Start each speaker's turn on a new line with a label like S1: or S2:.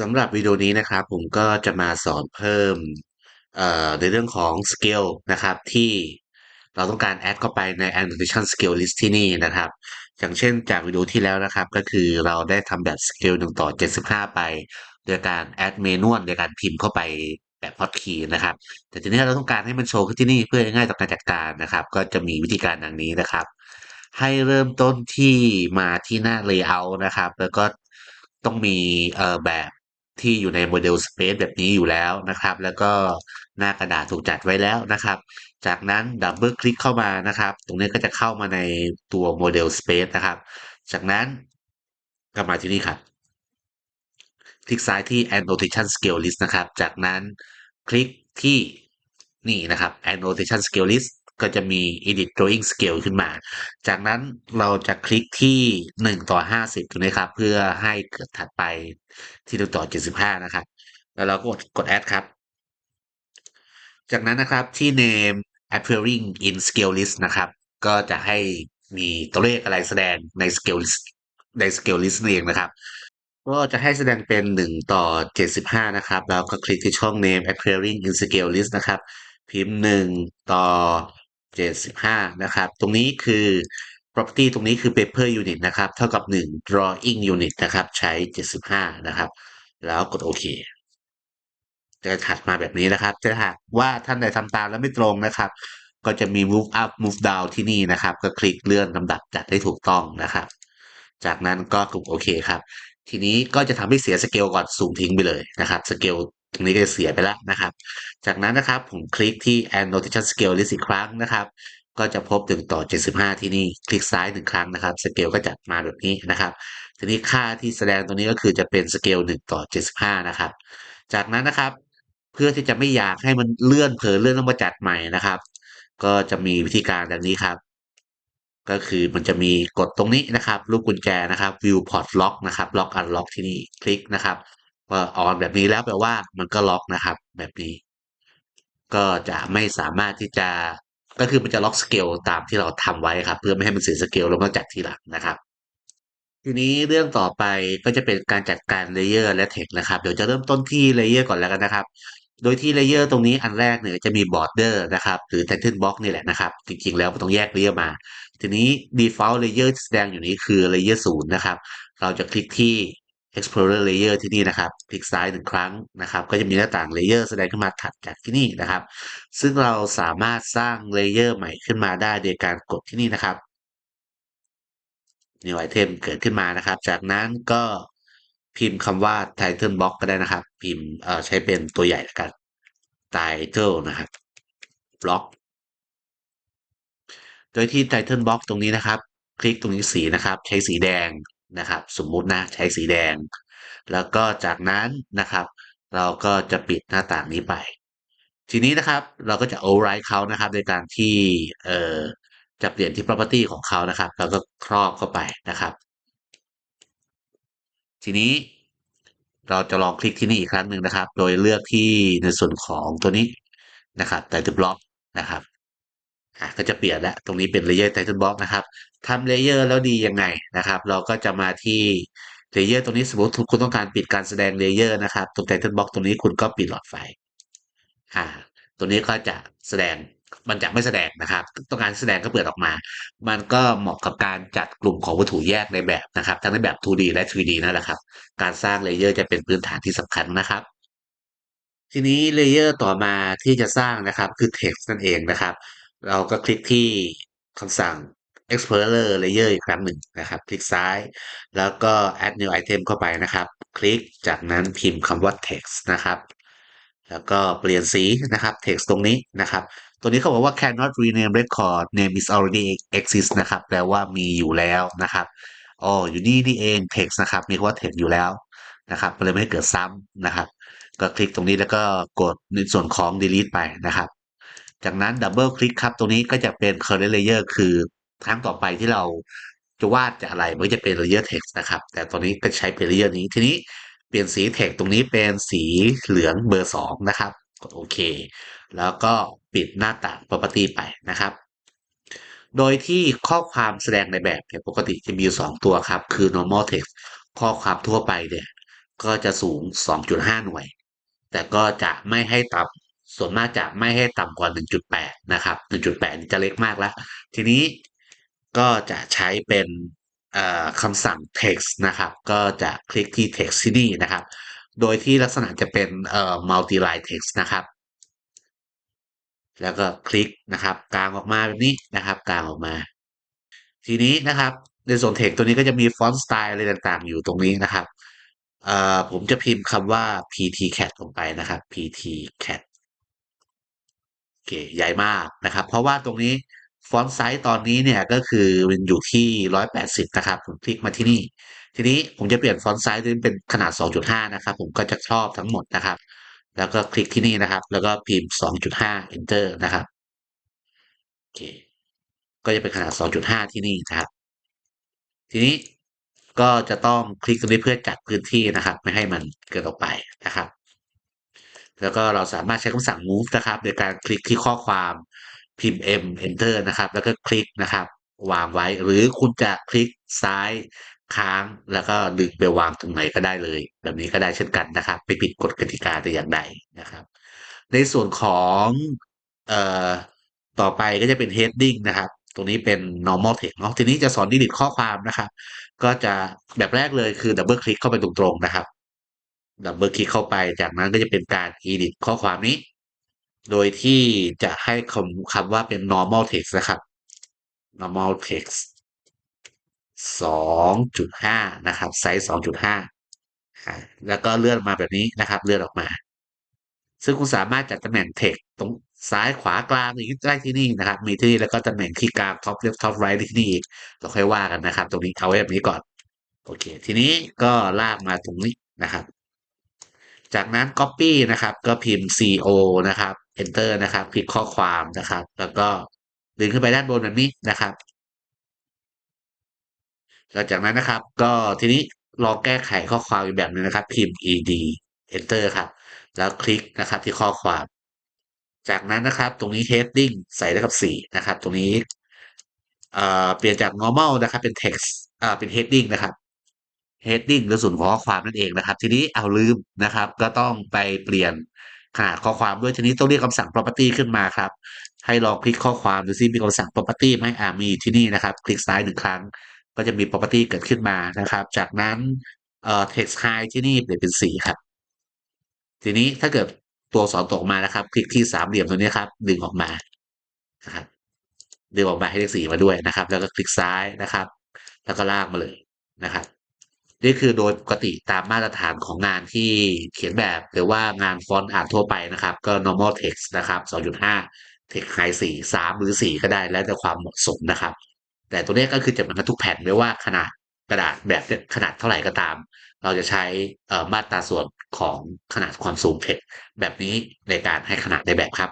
S1: สำหรับวิดีโอนี้นะครับผมก็จะมาสอนเพิ่มในเรื่องของ Scale นะครับที่เราต้องการแอดเข้าไปใน Annotation Scale List ที่นี่นะครับ อย่างเช่นจากวิดีโอที่แล้วนะครับ ก็คือเราได้ทำแบบ Scale 1ต่อ 75 ไป โดยการแอดเมนูโดยการพิมพ์เข้าไปแบบ Hotkey นะครับ แต่ทีนี้เราต้องการให้มันโชว์ขึ้นที่นี่เพื่อง่ายต่อการจัดการนะครับ ก็จะมีวิธีการดังนี้นะครับ ให้เริ่มต้นที่มาที่หน้า Layout นะครับ แล้วก็ต้องมีแบบ ที่อยู่ใน Model Space แบบนี้อยู่แล้วนะครับ แล้วก็หน้ากระดาษถูกจัดไว้แล้วนะครับ จากนั้นดับเบิลคลิกเข้ามานะครับ ตรงนี้ก็จะเข้ามาในตัว Model Space นะครับ จากนั้นก็มาที่นี่ครับ คลิกซ้ายที่ Annotation Scale List นะครับ จากนั้นคลิกที่นี่นะครับ Annotation Scale List ก็จะมี Edit Drawing Scale ขึ้นมา จากนั้นเราจะคลิกที่ 1 ต่อ 50ตรงนี้ครับ เพื่อให้เกิดถัดไปที่1ต่อ 75 นะครับ แล้วเราก็กดกด Add ครับ จากนั้นนะครับที่ name appearing in scale list นะครับ ก็จะให้มีตัวเลขอะไรแสดงใน scale list ใน scale list นเองนะครับก็จะให้แสดงเป็น 1 ต่อ 75 นะครับ แล้วก็คลิกที่ช่อง name appearing in scale list นะครับ พิมพ์ 1 ต่อ 75 นะครับ ตรงนี้คือ property ตรงนี้คือ paper unit นะครับ เท่ากับ 1 drawing unit นะครับ ใช้ 75 นะครับ แล้วกดโอเคจะถัดมาแบบนี้นะครับถ้าหากว่าท่านใดทำตามแล้วไม่ตรงนะครับ ก็จะมี move up move down ที่นี่นะครับ ก็คลิกเลื่อนลำดับจัดให้ถูกต้องนะครับ จากนั้นก็กดโอเคครับ ทีนี้ก็จะทำให้เสียสเกลก่อนสูงทิ้งไปเลยนะครับ สเกล ตรงนี้ก็จะเสียไปแล้วนะครับ จากนั้นนะครับผมคลิกที่ annotation scale list อีกครั้งนะครับ ก็จะพบ1ต่อ 75 ที่นี่คลิกซ้ายหนึ่งครั้งนะครับสเกลก็จะมาแบบนี้นะครับ ทีนี้ค่าที่แสดงตรงนี้ก็คือจะเป็นสเกล1ต่อ 75 นะครับ จากนั้นนะครับ เพื่อที่จะไม่อยากให้มันเลื่อนเผลอเลื่อนต้องมาจัดใหม่นะครับ ก็จะมีวิธีการดังนี้ครับก็คือมันจะมีกดตรงนี้นะครับรูปกุญแจนะครับ view port lock นะครับ lock unlock ที่นี่คลิกนะครับ พอออนแบบนี้แล้วแปลว่ามันก็ล็อกนะครับ แบบนี้ ก็จะไม่สามารถที่จะก็คือมันจะล็อกสเกลตามที่เราทำไว้ครับ เพื่อไม่ให้มันเสียสเกลล้วก็จัดทีหลังนะครับ ทีนี้เรื่องต่อไปก็จะเป็นการจัดการเลเยอร์และเทคนะครับ เดี๋ยวจะเริ่มต้นที่เลเยอร์ก่อนแล้วกันนะครับ โดยที่เลเยอร์ตรงนี้อันแรกเนี่ยจะมีบอร์เดอร์นะครับ หรือ title box นี่แหละนะครับ จริงๆ แล้วต้องแยกเลเยอร์มา ทีนี้ default layer แสดงอยู่นี้คือ layer ศูนย์นะครับ เราจะคลิกที่ explorer layer ที่นี่นะครับ คลิกซ้ายหนึ่งครั้งนะครับ ก็จะมีหน้าต่าง layer แสดงขึ้นมาถัดจากที่นี่นะครับ ซึ่งเราสามารถสร้างเลเยอร์ใหม่ขึ้นมาได้โดยการกดที่นี่นะครับ new item เกิดขึ้นมานะครับ จากนั้นก็พิมพ์คำว่า title box ก็ได้นะครับ พิมพ์เอ่อใช้เป็นตัวใหญ่แล้วกัน title นะครับ block โดยที่ title box ตรงนี้นะครับ คลิกตรงนี้สีนะครับ ใช้สีแดง นะครับ สมมุตินะใช้สีแดง แล้วก็จากนั้นนะครับ เราก็จะปิดหน้าต่างนี้ไป ทีนี้นะครับเราก็จะ override เขานะครับโดยการที่เอ่อจะเปลี่ยนที่ property ของเขานะครับ แล้วก็ครอบเข้าไปนะครับ ทีนี้เราจะลองคลิกที่นี่อีกครั้งหนึ่งนะครับ โดยเลือกที่ในส่วนของตัวนี้นะครับ title block นะครับ อะก็จะเปลี่ยนแล้วตรงนี้เป็น layer title block นะครับทำ layer แล้วดียังไงนะครับ เราก็จะมาที่ layer ตรงนี้สมมติคุณต้องการปิดการแสดง layer นะครับตรง title block ตรงนี้คุณก็ปิดหลอดไฟอ่าตัวนี้ก็จะแสดงมันจะไม่แสดงนะครับ ต้องการแสดงก็เปิดออกมา มันก็เหมาะกับการจัดกลุ่มของวัตถุแยกในแบบนะครับ ทั้งในแบบ 2D และ 3D นั่นแหละครับ การสร้างเลเยอร์จะเป็นพื้นฐานที่สำคัญนะครับ ทีนี้เลเยอร์ต่อมาที่จะสร้างนะครับคือ text นั่นเองนะครับ เราก็คลิกที่คำสั่ง explorer layer อีกครั้งหนึ่งนะครับ คลิกซ้าย แล้วก็ add new item เข้าไปนะครับ คลิกจากนั้นพิมพ์คำว่า text นะครับ แล้วก็เปลี่ยนสีนะครับ text ตรงนี้นะครับ ตัวนี้เขาบอกว่า cannot rename record name is already exist นะครับ แปลว่ามีอยู่แล้วนะครับอ๋ออยู่นี่นี่เอง text นะครับ มีคำว่า text อยู่แล้วนะครับเลยไม่ให้เกิดซ้ำนะครับ ก็คลิกตรงนี้แล้วก็กดในส่วนของ delete ไปนะครับ จากนั้นดับเบิลคลิกครับ ตรงนี้ก็จะเป็น current layer คือครั้งต่อไปที่เราจะวาดจะอะไรมันก็จะเป็น layer text นะครับ แต่ตอนนี้ก็ใช้เป็น layer นี้ทีนี้เปลี่ยนสี text ตรงนี้เป็นสีเหลืองเบอร์สองนะครับกดโอเค แล้วก็ปิดหน้าต่าง property ไปนะครับ โดยที่ข้อความแสดงในแบบเนี่ยปกติจะมีอยู่สองตัวครับ คือ normal text ข้อความทั่วไปเนี่ยก็จะสูง 2.5 หน่วย แต่ก็จะไม่ให้ต่ำ ส่วนมากจะไม่ให้ต่ำกว่า 1.8 นะครับ 1.8นี่จะเล็กมากแล้ว ทีนี้ก็จะใช้เป็นคำสั่ง text นะครับ ก็จะคลิกที่ text ที่นี่นะครับ โดยที่ลักษณะจะเป็น multi line text นะครับ แล้วก็คลิกนะครับกลางออกมาแบบนี้นะครับกลางออกมา ทีนี้นะครับในส่วน text ตัวนี้ก็จะมีฟอนต์สไตล์อะไรต่างๆ อยู่ตรงนี้นะครับผมจะพิมพ์คำว่า ptcat ลงไปนะครับ ptcat เคใหญ่มากนะครับ เพราะว่าตรงนี้ฟอนต์ไซส์ตอนนี้เนี่ยก็คือมันอยู่ที่180นะครับ ผมคลิกมาที่นี่ ทีนี้ผมจะเปลี่ยนฟอนต์ไซส์เป็นขนาด2.5นะครับ ผมก็จะครอบทั้งหมดนะครับ แล้วก็คลิกที่นี่นะครับ แล้วก็พิมพ์2.5 enter นะครับโอเคก็จะเป็นขนาด2.5ที่นี่นะครับ ทีนี้ก็จะต้องคลิกตรงนี้เพื่อจัดพื้นที่นะครับ ไม่ให้มันเกิดออกไปนะครับ แล้วก็เราสามารถใช้คำสั่ง move นะครับโดยการคลิกที่ข้อความพิมพ์ m enter นะครับ แล้วก็คลิกนะครับวางไว้ หรือคุณจะคลิกซ้ายค้างแล้วก็ดึงไปวางตรงไหนก็ได้เลย แบบนี้ก็ได้เช่นกันนะครับไม่ผิดกฎกติกาแต่อย่างใดนะครับ ในส่วนของเอ่อต่อไปก็จะเป็น heading นะครับ ตรงนี้เป็น normal text เนาะทีนี้จะสอน delete ข้อความนะครับ ก็จะแบบแรกเลยคือดับเบิลคลิกเข้าไปตรงๆนะครับ ดับเบิลคลิกเข้าไปจากนั้นก็จะเป็นการ edit ข้อความนี้ โดยที่จะให้คำคำว่าเป็น normal text นะครับ normal text 2.5 นะครับ ไซส์ 2.5 แล้วก็เลื่อนมาแบบนี้นะครับ เลื่อนออกมา ซึ่งคุณสามารถจัดตำแหน่ง text ตรงซ้ายขวากลางอย่างนี้ได้ที่นี่นะครับ มีที่นี่แล้วก็ตำแหน่งที่กลาง top left top right ที่นี่อีกเราค่อยว่ากันนะครับ ตรงนี้เอาไว้แบบนี้ก่อน โอเค ทีนี้ก็ลากมาตรงนี้นะครับ จากนั้น copy นะครับก็พิมพ์ co นะครับ enter นะครับคลิกข้อความนะครับ แล้วก็ดึงขึ้นไปด้านบนแบบนี้นะครับหลังจากนั้นนะครับ ก็ทีนี้ลองแก้ไขข้อความอีกแบบนึงนะครับ พิมพ์ ed enter ครับ แล้วคลิกนะครับที่ข้อความ จากนั้นนะครับ ตรงนี้ heading ใส่ได้กับสีนะครับ ตรงนี้เปลี่ยนจาก normal นะครับ เป็น text เป็น heading นะครับ heading หรือส่วนของข้อความนั่นเองนะครับ ทีนี้เอาลืมนะครับ ก็ต้องไปเปลี่ยนขนาดข้อความด้วยทีนี้ต้องเรียกคำสั่ง property ขึ้นมาครับ ให้ลองคลิกข้อความดูซิมีคำสั่ง property ไหมอ่ามีที่นี่นะครับ คลิกซ้ายหนึ่งครั้ง ก็จะมี property เกิดขึ้นมานะครับ จากนั้นเอ่อ text high ที่นี่เปลี่ยนเป็นสีครับ ทีนี้ถ้าเกิดตัวสอนตกมานะครับ คลิกที่สามเหลี่ยมตัวนี้ครับ ดึงออกมานะครับดึงออกมาให้เลขสีมาด้วยนะครับ แล้วก็คลิกซ้ายนะครับ แล้วก็ลากมาเลยนะครับ นี่คือโดยปกติตามมาตรฐานของงานที่เขียนแบบ หรือว่างานฟอนต์อ่านทั่วไปนะครับ ก็ normal text นะครับ 2.5 text high 4 3 หรือ 4 ก็ได้แล้วแต่ความเหมาะสมนะครับ แต่ตัวนี้ก็คือจะเหมือนกันทุกแผ่นไม่ว่าขนาดกระดาษแบบขนาดเท่าไหร่ก็ตาม เราจะใช้มาตราส่วนของขนาดความสูงเท็กแบบนี้ในการให้ขนาดในแบบครับ